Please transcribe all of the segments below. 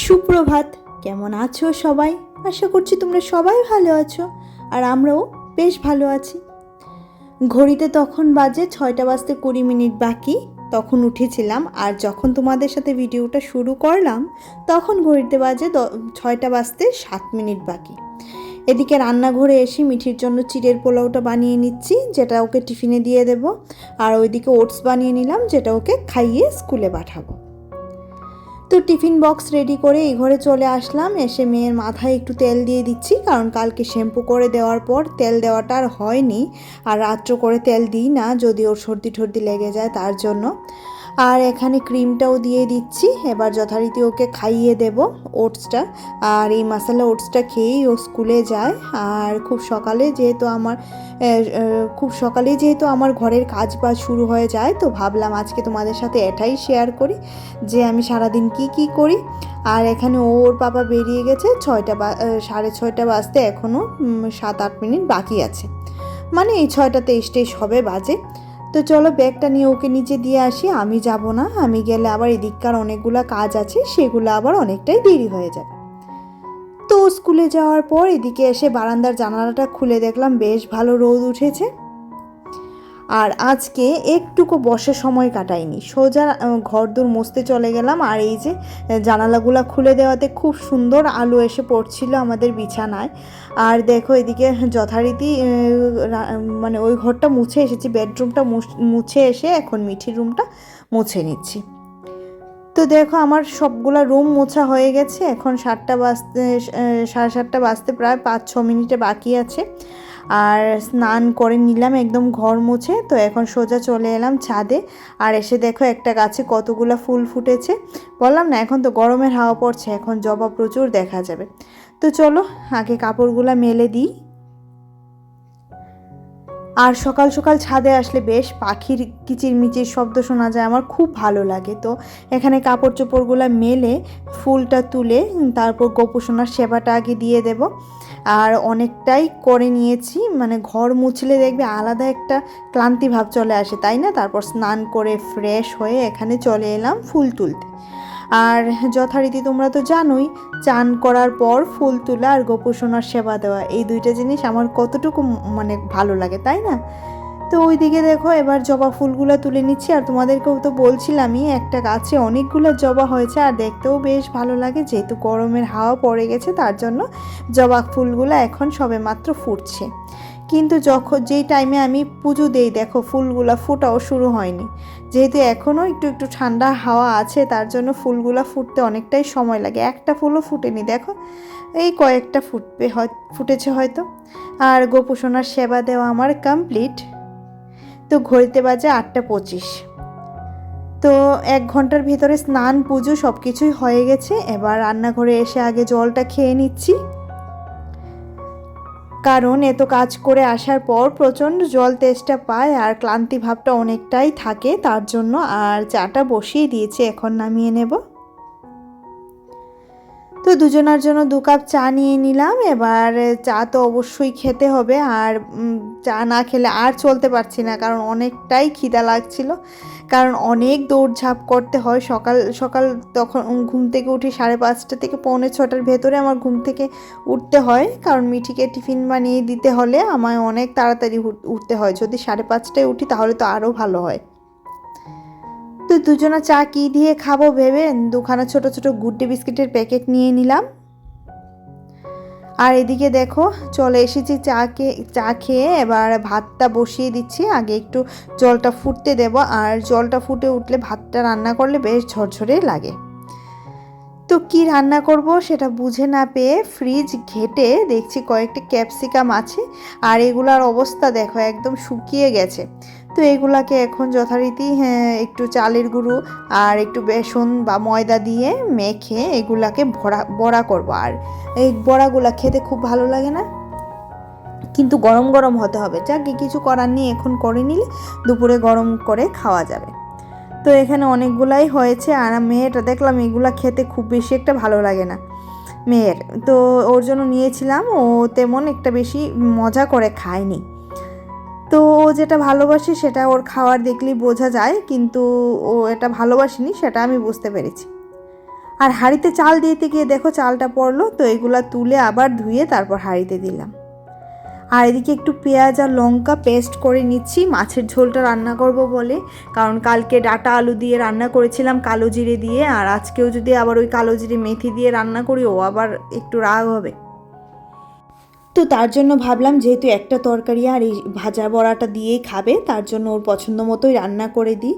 সুপ্রভাত, কেমন আছো সবাই? আশা করছি তোমরা সবাই ভালো আছো, আর আমরাও বেশ ভালো আছি। ঘড়িতে তখন বাজে ছয়টা বাজতে কুড়ি মিনিট বাকি, তখন উঠেছিলাম, আর যখন তোমাদের সাথে ভিডিওটা শুরু করলাম, তখন ঘড়িতে বাজে ছয়টা বাজতে সাত মিনিট বাকি। এদিকে রান্নাঘরে এসে মিঠির জন্য চিড়ের পোলাওটা বানিয়ে নিচ্ছি, যেটা ওকে টিফিনে দিয়ে দেব, আর ওইদিকে ওটস বানিয়ে নিলাম, যেটা ওকে খাইয়ে স্কুলে পাঠাবো। তো টিফিন বক্স রেডি করে এই ঘরে চলে আসলাম। এসে মেয়ের মাথায় একটু তেল দিয়ে দিচ্ছি, কারণ কালকে শ্যাম্পু করে দেওয়ার পর তেল দেওয়াটা আর হয়নি। আর রাত্র করে তেল দিই না, যদি ওর সর্দি ঠর্দি লেগে যায় তার জন্য। আর এখানে ক্রিমটাও দিয়ে দিচ্ছি। এবার যথারীতি ওকে খাইয়ে দেব ওটসটা। আর এই মশলা ওটসটা খেয়েই ও স্কুলে যায়। আর খুব সকালে যেহেতু আমার খুব সকালে যেহেতু আমার ঘরের কাজ বাজ শুরু হয়ে যায়, তো ভাবলাম আজকে তোমাদের সাথে এটাই শেয়ার করি যে আমি সারাদিন কি কি করি। আর এখানে ওর বাবা বেরিয়ে গেছে ছয়টা বা সাড়ে ছয়টা বাজতে এখনও সাত আট মিনিট বাকি আছে। মানে এই ছয়টাতে স্টেজ হবে বাজে। তো চলো ব্যাগটা নিয়ে ওকে নিচে দিয়ে আসি। আমি যাব না, আমি গেলে আবার এদিককার অনেকগুলো কাজ আছে, সেগুলো আবার অনেকটাই দেরি হয়ে যাবে। তো স্কুলে যাওয়ার পর এদিকে এসে বারান্দার জানালাটা খুলে দেখলাম, বেশ ভালো রোদ উঠেছে। আর আজকে একটুকু বসে সময় কাটাইনি। সোজা ঘর দূর মুছতে চলে গেলাম আর এই যে জানালাগুলো খুলে দেওয়াতে খুব সুন্দর আলো এসে পড়ছিল আমাদের বিছানায়। আর দেখো এদিকে যথারীতি মানে ওই ঘরটা মুছে এসেছি, বেডরুমটা মুছে এসে এখন মিঠির রুমটা মুছে নিচ্ছি। তো দেখো আমার সবগুলা রুম মোছা হয়ে গেছে, এখন সাতটা বাজতে সাড়ে সাতটা বাজতে প্রায় পাঁচ ছ মিনিটে বাকি আছে। আর স্নান করে নিলাম, একদম ঘর মুছে। তো এখন সোজা চলে এলাম ছাদে। আর এসে দেখো একটা গাছে কতগুলো ফুল ফুটেছে। বললাম না, এখন তো গরমের হাওয়া পড়ছে, এখন জবা প্রচুর দেখা যাবে। তো চলো, আগে কাপড়গুলো মেলে দিই। আর সকাল সকাল ছাদে আসলে বেশ পাখির কিচিরমিচির শব্দ শোনা যায়। আমার খুব ভালো লাগে তো। এখানে কাপড় চোপড়গুলো মেলে, ফুলটা তুলে তারপর গোপুসোনার সেবাটা আগে দিয়ে দেব। আর অনেকটাই করে নিয়েছি মানে ঘর মুছলে দেখবে আলাদা একটা ক্লান্তি ভাব চলে আসে, তাই না? তারপর স্নান করে ফ্রেশ হয়ে এখানে চলে এলাম ফুল তুলতে। আর যথারীতি তোমরা তো জানোই, চান করার পর ফুল তোলা আর গোপুসোনার সেবা দেওয়া, এই দুইটা জিনিস আমার কতটুকু মানে ভালো লাগে, তাই না? তো ওইদিকে দেখো, এবার জবা ফুলগুলো তুলে নিচ্ছি, আর তোমাদেরকেও তো বলছিলামই, একটা গাছে অনেকগুলো জবা হয়েছে, আর দেখতেও বেশ ভালো লাগে, যেহেতু গরমের হাওয়া পড়ে গেছে, তার জন্য জবা ফুলগুলো এখন সবে মাত্র ফুটছে। কিন্তু যখন যেই টাইমে আমি পুজো দেই, দেখো ফুলগুলো ফোটাও শুরু হয়নি। যেহেতু এখনও একটু একটু ঠান্ডা হাওয়া আছে, তার জন্য ফুলগুলো ফুটতে অনেকটাই সময় লাগে। একটা ফুলও ফুটেনি, দেখো। এই কয়েকটা ফুটবে হয়, ফুটেছে হয়তো। আর গোপুসোনার সেবা দেওয়া আমার কমপ্লিট তো ঘড়িতে বাজে আটটা পঁচিশ। তো এক ঘণ্টার ভিতরে স্নান, পুজো সব কিছুই হয়ে গেছে। এবার রান্নাঘরে এসে আগে জলটা খেয়ে নিচ্ছি। কারণ এত কাজ করে আসার পর প্রচণ্ড জল তেষ্টা পায় আর ক্লান্তি ভাবটা অনেকটাই থাকে তার জন্য আর চাটা বসিয়ে দিয়েছি, এখন নামিয়ে নেব। তো দুজনার জন্য দু কাপ চা নিয়ে নিলাম। এবার চা তো অবশ্যই খেতে হবে। আর চা না খেলে আর চলতে পারছি না, কারণ অনেকটাই খিদা লাগছিল। কারণ অনেক দৌড়ঝাঁপ করতে হয়। সকাল সকাল তখন ঘুম থেকে উঠি সাড়ে পাঁচটা থেকে পৌনে ছটার ভেতরে আমার ঘুম থেকে উঠতে হয়। কারণ মিঠিকে টিফিন বানিয়ে দিতে হলে আমায় অনেক তাড়াতাড়ি উঠতে হয়। যদি সাড়ে পাঁচটায় উঠি তাহলে তো আরও ভালো হয়। তো দুজনা চা কি দিয়ে খাব ভেবে দুখানা ছোট ছোট গুড্ডে বিস্কিটের প্যাকেট নিয়ে নিলাম। আর এদিকে দেখো, চলে এসেছি চা চা খেয়ে এবার ভাতটা বসিয়ে দিচ্ছি। আগে একটু জলটা ফুটতে দেব, আর জলটা ফুটে উঠলে ভাতটা রান্না করলে বেশ ঝরঝরে লাগে। তো কি রান্না করব সেটা বুঝে না পেয়ে ফ্রিজ ঘেটে দেখছি কয়েকটি ক্যাপসিকাম আছে, আর এগুলার অবস্থা দেখো একদম শুকিয়ে গেছে। তো এগুলাকে এখন যথারীতি হ্যাঁ একটু চালের গুঁড়ো আর একটু বেসন বা ময়দা দিয়ে মেখে এগুলাকে ভরা, বড়া করব। আর এই বড়াগুলা খেতে খুব ভালো লাগে না? কিন্তু গরম গরম হতে হবে। যাকে কিছু করার নেই, এখন করে নিলে দুপুরে গরম করে খাওয়া যাবে। তো এখানে অনেকগুলাই হয়েছে আর মেয়েটা দেখলাম, এগুলা খেতে খুব বেশি একটা ভালো লাগে না মেয়ের। তো ওর জন্য নিয়েছিলাম, ও তেমন একটা বেশি মজা করে খায়নি। তো ও যেটা ভালোবাসে সেটা ওর খাওয়ার দেখলেই বোঝা যায়, কিন্তু ও এটা ভালোবাসেনি সেটা আমি বুঝতে পেরেছি। আর হাঁড়িতে চাল দিতে গিয়ে দেখো চালটা পড়ল, তো এগুলা তুলে আবার ধুয়ে তারপর হাঁড়িতে দিলাম। আর এদিকে একটু পেঁয়াজ আর লঙ্কা পেস্ট করে নিচ্ছি, মাছের ঝোলটা রান্না করব বলে, কারণ কালকে ডাটা আলু দিয়ে রান্না করেছিলাম কালো জিরে দিয়ে, আর আজকেও যদি আবার ওই কালো জিরে মেথি দিয়ে রান্না করি, ও আবার একটু রাগ হবে। তো তার জন্য ভাবলাম, যেহেতু একটা তরকারি আর এই ভাজা বড়াটা দিয়েই খাবে, তার জন্য ওর পছন্দ মতোই রান্না করে দিই।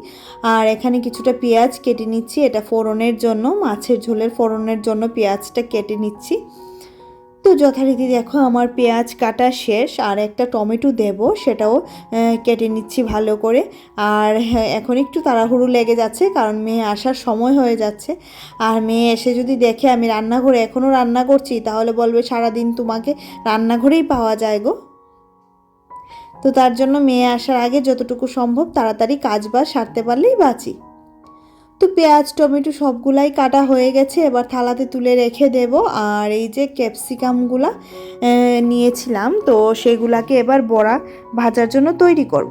আর এখানে কিছুটা পেঁয়াজ কেটে নিচ্ছি, এটা ফোড়নের জন্য, মাছের ঝোলের ফোড়নের জন্য পেঁয়াজটা কেটে নিচ্ছি। তো যথারীতি দেখো আমার পেঁয়াজ কাটা শেষ, আর একটা টমেটো দেব, সেটাও কেটে নিচ্ছি ভালো করে। আর এখন একটু তাড়াহুড়ো লেগে যাচ্ছে, কারণ মেয়ে আসার সময় হয়ে যাচ্ছে। আর মেয়ে এসে যদি দেখে আমি রান্নাঘরে এখনও রান্না করছি, তাহলে বলবে সারাদিন তোমাকে রান্নাঘরেই পাওয়া যায় গো। তো তার জন্য মেয়ে আসার আগে যতটুকু সম্ভব তাড়াতাড়ি কাজ বাজ সারতে পারলেই বাঁচি। তো পেঁয়াজ, টমেটো সবগুলাই কাটা হয়ে গেছে। এবার থালাতে তুলে রেখে দেব। আর এই যে ক্যাপসিকামগুলা নিয়েছিলাম। তো সেগুলাকে এবার বড়া ভাজার জন্য তৈরি করব।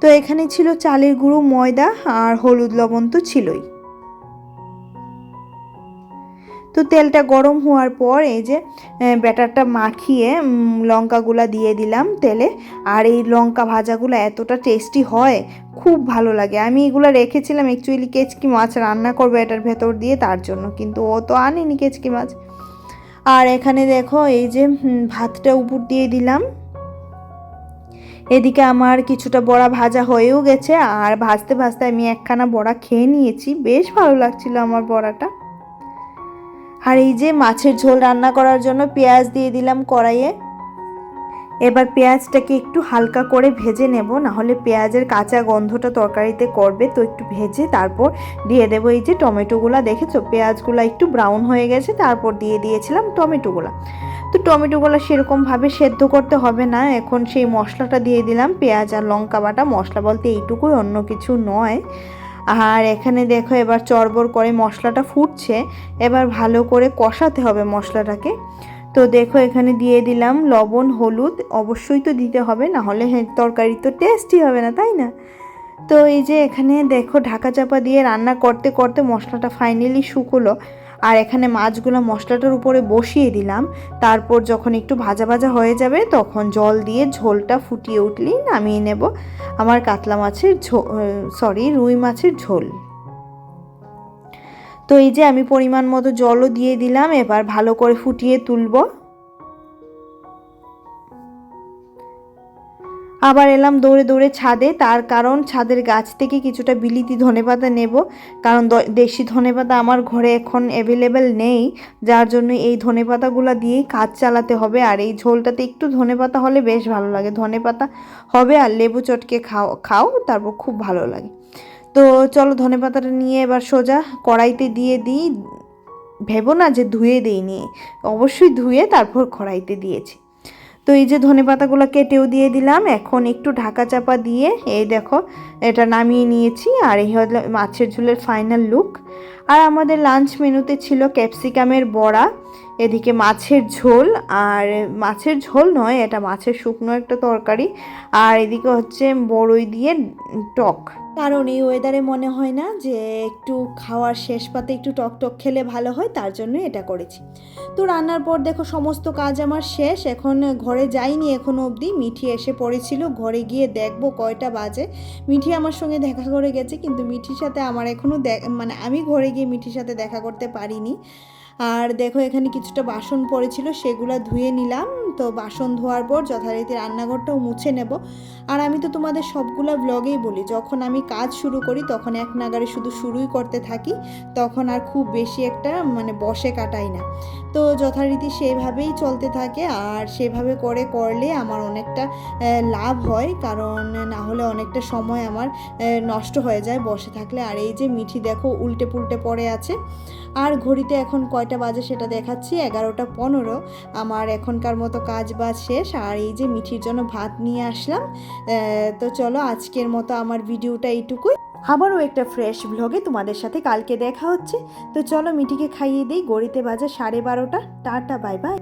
তো এখানে ছিল চালের গুঁড়ো, ময়দা আর হলুদ লবণ তো ছিলই। তো তেলটা গরম হওয়ার পর এই যে ব্যাটারটা মাখিয়ে লঙ্কাগুলা দিয়ে দিলাম তেলে। আর এই লঙ্কা ভাজাগুলো এতটা টেস্টি হয়, খুব ভালো লাগে। আমি এগুলো রেখেছিলাম অ্যাকচুয়ালি কেচকি মাছ, রান্না করব এটার ভেতর দিয়ে তার জন্য, কিন্তু ও তো আনেনি কেচকি মাছ। আর এখানে দেখো এই যে ভাতটা উপর দিয়ে দিলাম। এদিকে আমার কিছুটা বড়া ভাজা হয়েও গেছে, আর ভাজতে ভাজতে আমি একখানা বড়া খেয়ে নিয়েছি। বেশ ভালো লাগছিল আমার বড়াটা। আর এই যে মাছের ঝোল রান্না করার জন্য পেঁয়াজ দিয়ে দিলাম কড়াইয়ে। এবার পেঁয়াজটাকে একটু হালকা করে ভেজে নেব না হলে পেঁয়াজের কাঁচা গন্ধটা তরকারিতে করবে, তো একটু ভেজে তারপর দিয়ে দেবো এই যে টমেটোগুলো। দেখেছ? পেঁয়াজগুলো একটু ব্রাউন হয়ে গেছে, তারপর দিয়ে দিয়েছিলাম টমেটোগুলো। তো টমেটোগুলো সেরকমভাবে সেদ্ধ করতে হবে না, এখন সেই মশলাটা দিয়ে দিলাম, পেঁয়াজ আর লঙ্কা বাটা। মশলা বলতে এইটুকুই, অন্য কিছু নয়। আর এখানে দেখো এবার চরবর করে মশলাটা ফুটছে। এবার ভালো করে কষাতে হবে মশলাটাকে। তো দেখো এখানে দিয়ে দিলাম লবণ, হলুদ, অবশ্যই তো দিতে হবে, না হলে তরকারি তো টেস্টই হবে না, তাই না? তো এই যে এখানে দেখো ঢাকা চাপা দিয়ে রান্না করতে করতে মশলাটা ফাইনালি শুকলো। আর এখানে মাছগুলো মশলাটার উপরে বসিয়ে দিলাম। তারপর যখন একটু ভাজা ভাজা হয়ে যাবে, তখন জল দিয়ে ঝোলটা ফুটিয়ে উঠলেই নামিয়ে নেব আমার কাতলা মাছের ঝোল সরি রুই মাছের ঝোল। তো এই যে আমি পরিমাণ মতো জলও দিয়ে দিলাম, এবার ভালো করে ফুটিয়ে তুলব। আবার এলাম দৌড়ে দৌড়ে ছাদে। তার কারণ ছাদের গাছ থেকে কিছুটা বিলিতি ধনেপাতা নেব। কারণ দেশি ধনেপাতা আমার ঘরে এখন অ্যাভেলেবেল নেই। যার জন্য এই ধনেপাতাগুলো দিয়েই কাজ চালাতে হবে। আর এই ঝোলটাতে একটু ধনেপাতা হলে বেশ ভালো লাগে। ধনেপাতা হবে আর লেবু চটকে খাও খাও, তারপর খুব ভালো লাগে। তো চলো ধনেপাতাটা নিয়ে এবার সোজা কড়াইতে দিয়ে দিই। ভেবো না যে ধুয়ে দিইনি। অবশ্যই ধুয়ে তারপর কড়াইতে দিয়েছি। তো এই যে ধনে পাতাগুলো কেটেও দিয়ে দিলাম, এখন একটু ঢাকা চাপা দিয়ে এই দেখো এটা নামিয়ে নিয়েছি, আর এই হলো মাছের ঝোলের ফাইনাল লুক আর আমাদের লাঞ্চ মেনুতে ছিল ক্যাপসিকামের বড়া, এদিকে মাছের ঝোল, আর মাছের ঝোল নয়, এটা মাছের শুকনো একটা তরকারি, আর এদিকে হচ্ছে বড়ই দিয়ে টক। কারণ এই ওয়েদারে মনে হয় না যে একটু খাওয়ার শেষ পাতে একটু টক টক খেলে ভালো হয়, তার জন্য এটা করেছি। তো রান্নার পর দেখো সমস্ত কাজ আমার শেষ। এখন ঘরে যাইনি এখনও অবধি। মিঠি এসে পড়েছিল। ঘরে গিয়ে দেখব কয়টা বাজে। মিঠি আমার সঙ্গে দেখা করে গেছে, কিন্তু মিঠির সাথে আমার এখনও মানে আমি ঘরে গিয়ে মিঠির সাথে দেখা করতে পারিনি। আর দেখো, এখানে কিছুটা বাসন পড়েছিল, সেগুলো ধুয়ে নিলাম। তো বাসন ধোয়ার পর যথারীতি রান্নাঘরটাও মুছে নেব। আর আমি তো তোমাদের সবগুলা ব্লগেই বলি, যখন আমি কাজ শুরু করি, তখন এক নাগারে শুধু শুরুই করতে থাকি, তখন আর খুব বেশি একটা মানে বসে কাটাই না। তো যথারীতি সেভাবেই চলতে থাকে, আর সেভাবে করে করলে আমার অনেকটা লাভ হয়, কারণ না হলে অনেকটা সময় আমার নষ্ট হয়ে যায় বসে থাকলে। আর এই যে মিঠি দেখো উল্টে পুল্টে পড়ে আছে। আর ঘড়িতে এখন কয়টা বাজে সেটা দেখাচ্ছি, এগারোটা পনেরো। আমার এখনকার মতো কাজ বাজ শেষ, আর এই যে মিঠির জন্য ভাত নিয়ে আসলাম তো চলো আজকের মতো আমার ভিডিওটা এইটুকুই। আবারও একটা ফ্রেশ ভ্লগে তোমাদের সাথে কালকে দেখা হচ্ছে। তো চলো মিঠিকে খাইয়ে দিই, গড়িতে বাজে সাড়ে বারোটা। Tata, bye bye.